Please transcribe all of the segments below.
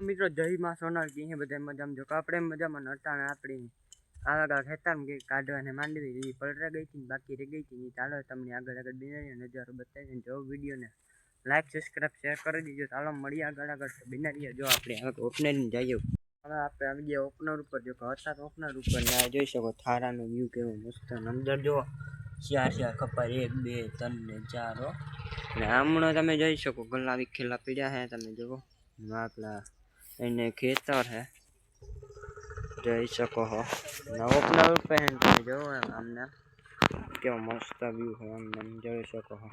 મિત્રો જય માં સોનલ કી બધા મજામાં જો કે આપણે મજામાં નટાણે આપણી આવા ખેતરમાં ગઈ કાઢવાને માંડવી એ પલટા ગઈ હતી ને બાકી રહી ગઈ હતી ને ચાલો તમને આગળ આગળ બિનારી નજારો બતાવીને જો વિડીયોને લાઈક સબસ્ક્રાઈબ શેર કરી દીજો ચાલો મળીએ આગળ આગળ બિનારીએ જો આપણે આગળ ઓપનરની જઈએ હવે આપણે આવી ગયા ઓપનર ઉપર જો કે હતા તો ઓપનર ઉપર ને આ જોઈ શકો થારાનો વ્યૂ કેવો મસ્ત અને અંદર જો ચાર ચાર કપાર એક બે ત્રણ ને ચાર હો ને હમણાં તમે જોઈ શકો ગલ્લા વિખેલા પીડ્યા હે તમે જુઓ ને આપણા એને ખેતર હે. જઈ શકો હો. ને ઓપનર ઉપર હે ને તમે એમ આમને કેવો મસ્ત વ્યૂ હોય આમ જોઈ શકો હો.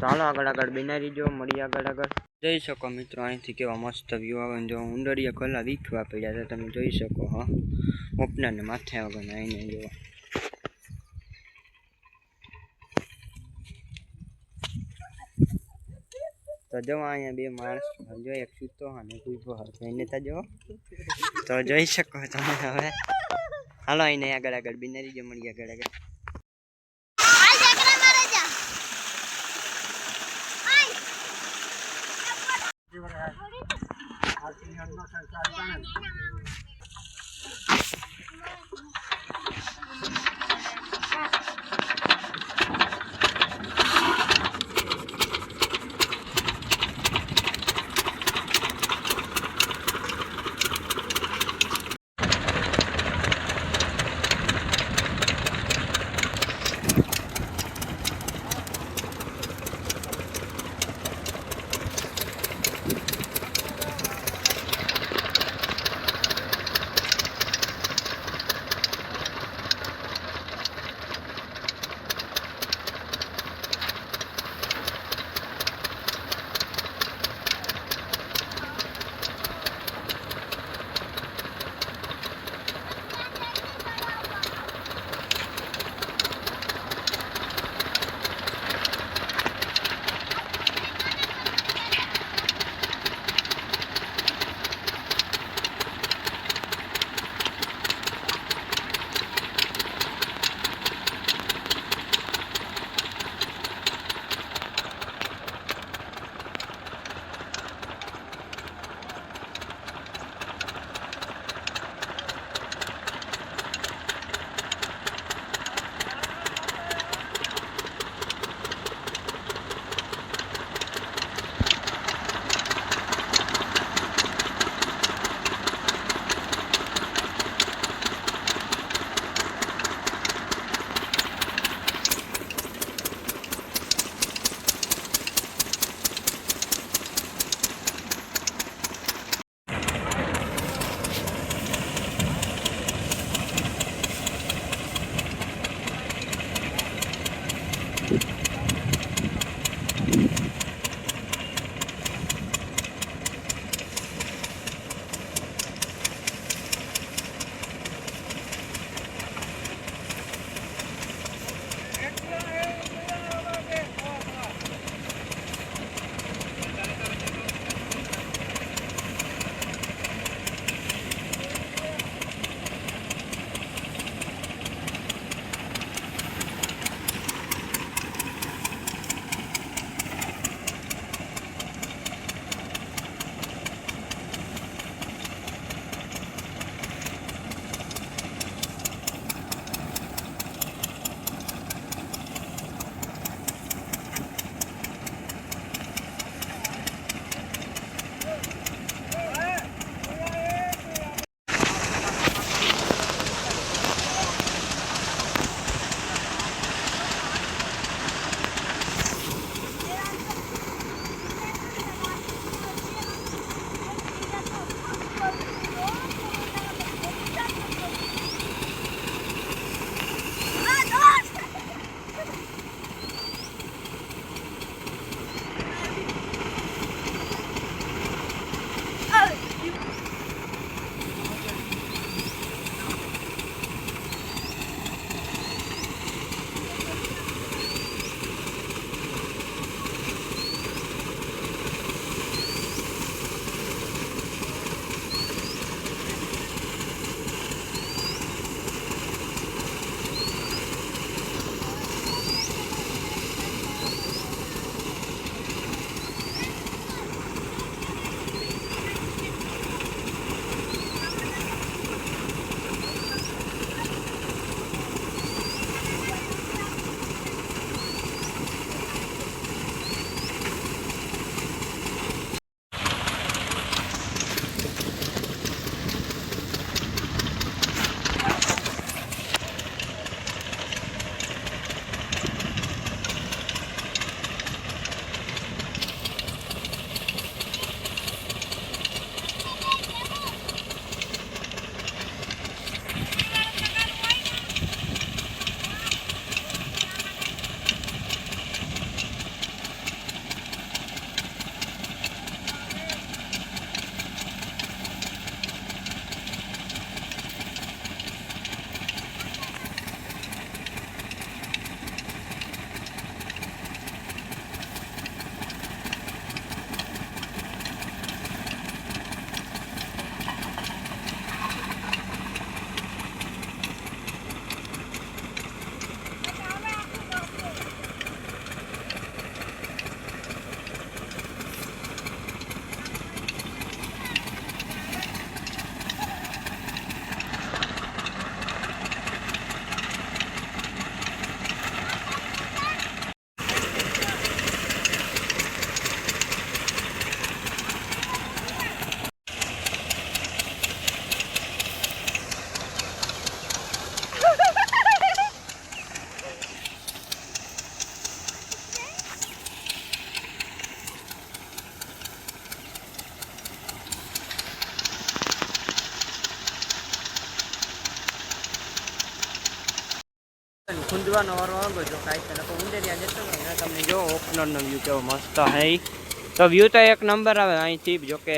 ચાલો આગળ આગળ બિનારી જો મળી આગળ આગળ. જોઈ શકો મિત્રો, અહીંથી કેવા મસ્ત વ્યૂ આવે જો ઉંદરિયા કલા વીખવા પડ્યા છે, તમે જોઈ શકો હો. ઓપનરને માથે વગર આવીને જો તો જો અહીંયા બે માણસ જો એક સૂતો અને ઉભો ભાઈને તા જો તો જોઈ શકો તમે હવે હાલો અહીંને આગળ આગળ બિનારી જો મળીએ આગળ આગળ સરકાર ખૂંદવાનો વારો આવ્યો જો કાંઈ તને કોઈ ઉંદેરિયા જતો તમને જો ઓપનરનો વ્યૂ કેવો મસ્ત હે. તો વ્યૂ તો એક નંબર આવે અહીંથી, જો કે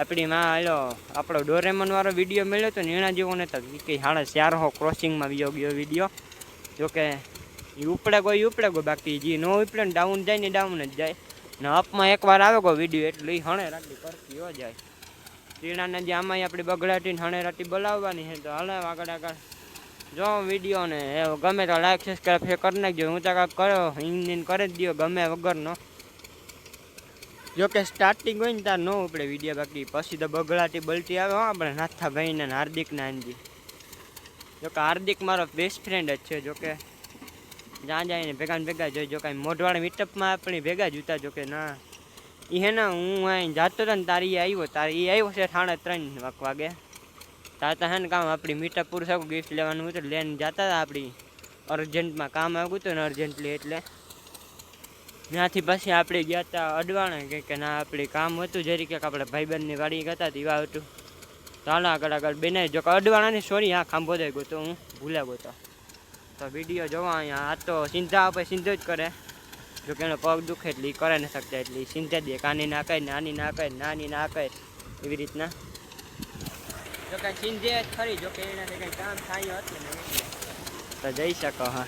આપણી માં આપણો ડોરેમન વાળો વીડિયો મળ્યો તો એના જેવો ને તો કે હાડે ચાર હો ક્રોસિંગમાં વિયો ગયો વીડિયો જો ઉપડે ગયો ઉપડે ગયો, બાકી જે નો ઉપડે ને ડાઉન જાય ને ડાઉન જ જાય. ને અપમાં એકવાર આવે ગયો વીડિયો એટલે એ હણે રાટી કરતી હો જાય. ટીણાને જે આમાં આપણી બગડાટીને હણે રાતી બોલાવવાની છે તો હાલે આગળ આગળ. જો વીડિયો ને એ ગમે તો લાઈક સબસ્ક્રાઈબ કરી નાખજો. હું તો કાંઈક કરો હિન્દી કરી જ દો ગમે વગરનો. જો કે સ્ટાર્ટિંગ હોય ને તાર ન ઉપડે વીડિયો બાકી. પછી તો બગડાટી બલટી આવે, હા, આપણે નાથા ને હાર્દિકના આંજી જો કે હાર્દિક મારો બેસ્ટ ફ્રેન્ડ જ છે, જો કે. જ્યાં જાય ને ભેગા ને ભેગા જોઈ જો કાંઈ મોઢવાળા મીટઅપમાં આપણી ભેગા જ ઉતા, જો કે ના. એ હે ને, હું અહીં જાતો હતો ને, તારી આવ્યો, તારી એ આવ્યો છે ઠાણે ત્રણ વાગ. વાગે તાર તો હે ને કામ આપણી મીટઅપ પૂરું થયું ગિફ્ટ લેવાનું હતું લઈને જતા હતા આપણી અર્જન્ટમાં કામ આવ્યું હતું ને અર્જન્ટલી એટલે. ત્યાંથી પછી આપણે ગયા હતા અડવાણે કે ના આપણે કામ હતું જરી કે આપણે ભાઈબંધની વાડી ગયા હતા એવા હતું. ચાલો આગળ આગળ બેને, જો અડવાણાની સોરી હા ખાંભો દઈ ગયો તો હું ભૂલ્યા ગયો તો. તો વીડિયો જોવા અહીંયા, આ તો સિંધા આપણે સિંધો જ કરે. જો કે એનો પગ દુખે એટલે એ કરે ન શકતા, એટલે સિંધા દે, કાની ના કહે નાની ના નાની ના એવી રીતના. જો કાંઈ સિંધે જ ખરી જો કે એનાથી કંઈ કામ થાય હતું ને એટલે તો જઈ શકો હા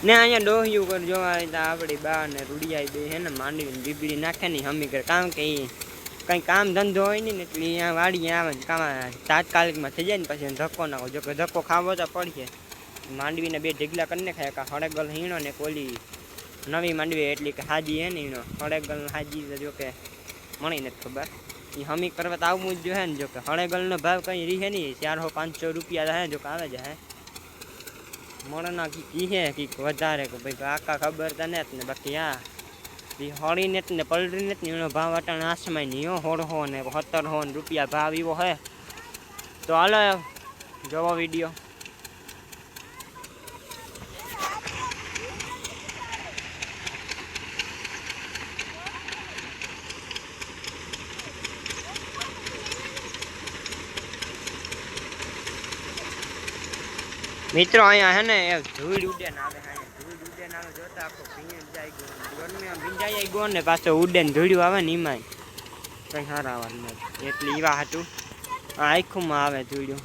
ને અહીંયા ડોહ્યું કર જોવા તો આપણી બા ને રૂડિયા બે હે ને માંડવી બીબડી નાખે ને હમી કરે કારણ કે એ કંઈ કામ ધંધો હોય નહીં ને એટલે અહીંયા વાડી આવે ને કામ તાત્કાલિકમાં થઈ જાય ને પછી એને ધક્કો નાખો જો કે ધક્કો ખાવો તો પડશે માંડવીને બે ઢીગલા કરીને ખાય કા હળેગલ હીણો ને કોલી નવી માંડવી એટલી કે હાજી હે ને હીણો હળેગલ હાજી તો જો કે મળી નથી ખબર એ હમી કરવા તો આવવું જ જોઈએ ને જો કે હળેગલનો ભાવ કંઈ રીહે નહીં ચારસો પાંચસો રૂપિયા રહે જો કે આવે જાય મોડના કી હે કીક વધારે કે ભાઈ આકા ખબર તો ને ને બાકી આ એ હોળીને ને પલરીને જ એનો ભાવ અટાણે આસમાય નહીં હોળહો ને સત્તરસો ને રૂપિયા ભાવ એવો હે. તો હાલો જોવો વીડિયો. મિત્રો અહીંયા હે ને ધૂળ ઉડે ને આવે અહીંયા ધૂળ ઉડે આવે જોતા આખો ભીંજ જાય ગયો ને પાછો ઉડેન ધૂળ્યું આવે ને એમાં કંઈ સારા આવવાનું નથી. એટલે એવા હતું આખુંમાં આવે ધૂળ્યું.